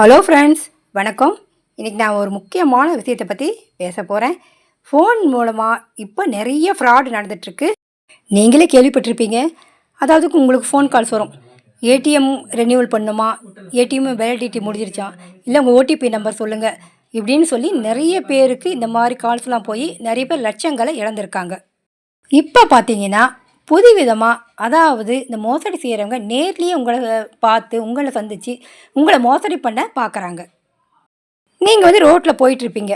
Hello friends வணக்கம். இன்றைக்கி நான் ஒரு முக்கியமான விஷயத்தை பற்றி பேச போகிறேன் ஃபோன் மூலமாக இப்போ நிறைய ஃப்ராடு நடந்துகிட்ருக்கு நீங்களே கேள்விப்பட்டிருப்பீங்க. அதாவது உங்களுக்கு ஃபோன் கால்ஸ் வரும். ஏடிஎம் ரெனியூவல் பண்ணுமா? ஏடிஎம் வேலிடிட்டி முடிஞ்சிருச்சான் இல்லை உங்கள் ஓடிபி நம்பர் சொல்லுங்கள் இப்படின்னு சொல்லி நிறைய பேருக்கு இந்த மாதிரி கால்ஸ்லாம் போய் நிறைய பேர் லட்சங்களை இழந்திருக்காங்க. இப்போ பார்த்தீங்கன்னா புதுவிதமாக அதாவது இந்த மோசடி செய்கிறவங்க நேர்லேயே உங்களை பார்த்து உங்களை சந்தித்து உங்களை மோசடி பண்ண பார்க்குறாங்க நீங்கள் வந்து ரோட்டில் போயிட்டுருப்பீங்க.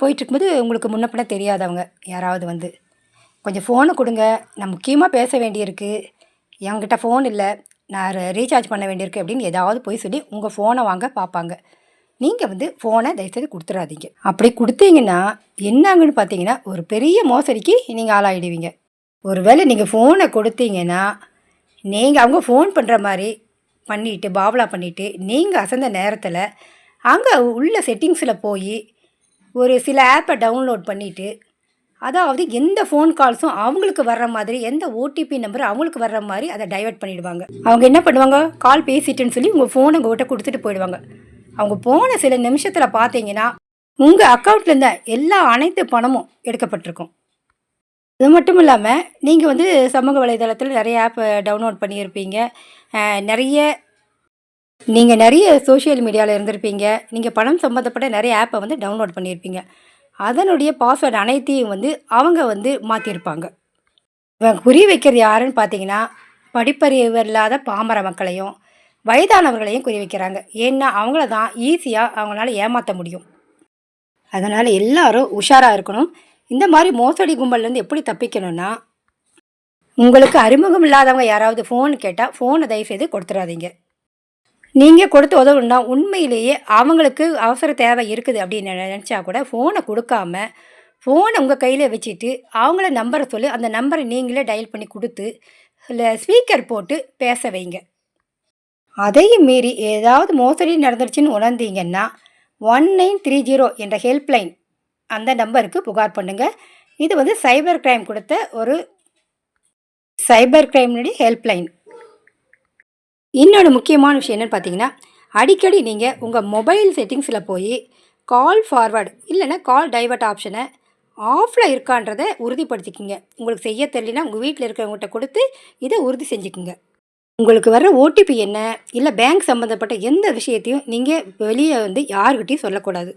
போயிட்டுருக்கும்போது உங்களுக்கு முன்ன தெரியாதவங்க யாராவது வந்து. கொஞ்சம் ஃபோனை கொடுங்க. நான் முக்கியமாக பேச வேண்டியிருக்கு. என்கிட்ட ஃபோன் இல்லை. நான் ரீசார்ஜ் பண்ண வேண்டியிருக்கு அப்படின்னு ஏதாவது போய் சொல்லி உங்கள் ஃபோனை வாங்க பார்ப்பாங்க நீங்கள் வந்து ஃபோனை தயவுசெய்து கொடுத்துடாதீங்க அப்படி கொடுத்தீங்கன்னா என்னாங்கன்னு பார்த்தீங்கன்னா ஒரு பெரிய மோசடிக்கு நீங்கள் ஆளாயிடுவீங்க. ஒருவேளை நீங்கள் ஃபோனை கொடுத்தீங்கன்னா நீங்கள் அவங்க ஃபோன் பண்ணுற மாதிரி பண்ணிவிட்டு பாவலா பண்ணிவிட்டு நீங்கள் அசந்த நேரத்தில் அங்கே உள்ள செட்டிங்ஸில் போய் ஒரு சில ஆப்பை டவுன்லோட் பண்ணிவிட்டு அதாவது எந்த ஃபோன் கால்ஸும் அவங்களுக்கு வர்ற மாதிரி எந்த ஓடிபி நம்பர் அவங்களுக்கு வர்ற மாதிரி அதை டைவர்ட் பண்ணிவிடுவாங்க அவங்க என்ன பண்ணுவாங்க? கால் பேசிட்டுன்னு சொல்லி உங்கள் ஃபோனை உங்கள்கிட்ட கொடுத்துட்டு போயிடுவாங்க. அவங்க போன சில நிமிஷத்தில் பார்த்தீங்கன்னா உங்கள் அக்கௌண்ட்லேருந்து எல்லா அனைத்து பணமும் எடுக்கப்பட்டிருக்கும். இது மட்டும் இல்லாமல் நீங்கள் வந்து சமூக வலைதளத்தில் நிறைய ஆப் டவுன்லோட் பண்ணியிருப்பீங்க. நிறைய நீங்கள் நிறைய சோஷியல் மீடியாவில் இருந்திருப்பீங்க. நீங்கள் பணம் சம்மந்தப்பட்ட நிறைய ஆப்பை வந்து டவுன்லோட் பண்ணியிருப்பீங்க. அதனுடைய பாஸ்வேர்டு அனைத்தையும் வந்து அவங்க வந்து மாற்றிருப்பாங்க இவங்க குறி வைக்கிறது யாருன்னு பார்த்தீங்கன்னா படிப்பறிவு இல்லாத பாமர மக்களையும் வயதானவர்களையும் குறி வைக்கிறாங்க. ஏன்னா அவங்கள தான் ஈஸியாக அவங்களால ஏமாற்ற முடியும். அதனால் எல்லாரும் உஷாராக இருக்கணும். இந்த மாதிரி மோசடி கும்பல்லேருந்து எப்படி தப்பிக்கணும்னா உங்களுக்கு அறிமுகம் இல்லாதவங்க யாராவது ஃபோன் கேட்டால் ஃபோனை தயவுசெய்து கொடுத்துடாதீங்க நீங்கள் கொடுத்து உதவுனா உண்மையிலேயே அவங்களுக்கு அவசர தேவை இருக்குது அப்படின்னு நினச்சா கூட ஃபோனை கொடுக்காம ஃபோனை உங்கள் கையில் வச்சுட்டு அவங்கள நம்பரை சொல்லி அந்த நம்பரை நீங்களே டயல் பண்ணி கொடுத்து இல்லை ஸ்பீக்கர் போட்டு பேச வைங்க. அதையும் மீறி ஏதாவது மோசடி நடந்துருச்சுன்னு உணர்ந்தீங்கன்னா ஒன் நைன் த்ரீ ஜீரோ என்ற ஹெல்ப்லைன் அந்த நம்பருக்கு புகார் பண்ணுங்கள் இது வந்து சைபர் கிரைம் கொடுத்த ஒரு சைபர் கிரைம்னுடைய ஹெல்ப்லைன். இன்னொரு முக்கியமான விஷயம் என்னென்னு பார்த்தீங்கன்னா அடிக்கடி நீங்கள் உங்கள் மொபைல் செட்டிங்ஸில் போய் கால் ஃபார்வர்டு இல்லைன்னா கால் டைவர்ட் ஆப்ஷனை ஆஃபில் இருக்கான்றதை உறுதிப்படுத்திக்கிங்க. உங்களுக்கு செய்ய தெரியலனா உங்கள் வீட்டில் இருக்கிறவங்ககிட்ட கொடுத்து இதை உறுதி செஞ்சுக்குங்க. உங்களுக்கு வர்ற ஓடிபி என்ன? இல்லை பேங்க் சம்மந்தப்பட்ட எந்த விஷயத்தையும் நீங்கள் வெளியே வந்து யாருக்கிட்டையும் சொல்லக்கூடாது.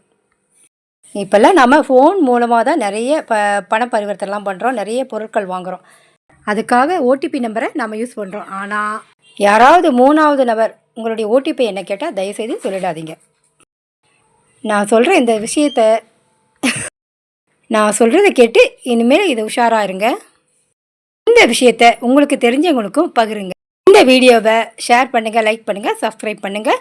இப்போல்லாம் நம்ம ஃபோன் மூலமாக தான் நிறைய ப பண பரிவர்த்தனைலாம் பண்ணுறோம் நிறைய பொருட்கள் வாங்குகிறோம் அதுக்காக ஓடிபி நம்பரை நம்ம யூஸ் பண்ணுறோம் ஆனால் யாராவது மூணாவது நபர் உங்களுடைய ஓடிபி என்ன கேட்டால் தயவுசெய்து சொல்லிடாதீங்க. நான் சொல்கிற இந்த விஷயத்த நான் சொல்கிறத கேட்டு இனிமேல் இது உஷாராக இருங்க. இந்த விஷயத்த உங்களுக்கு தெரிஞ்சவங்களுக்கும் பகிருங்க. இந்த வீடியோவை ஷேர் பண்ணுங்கள் லைக் பண்ணுங்கள் சப்ஸ்கிரைப் பண்ணுங்கள்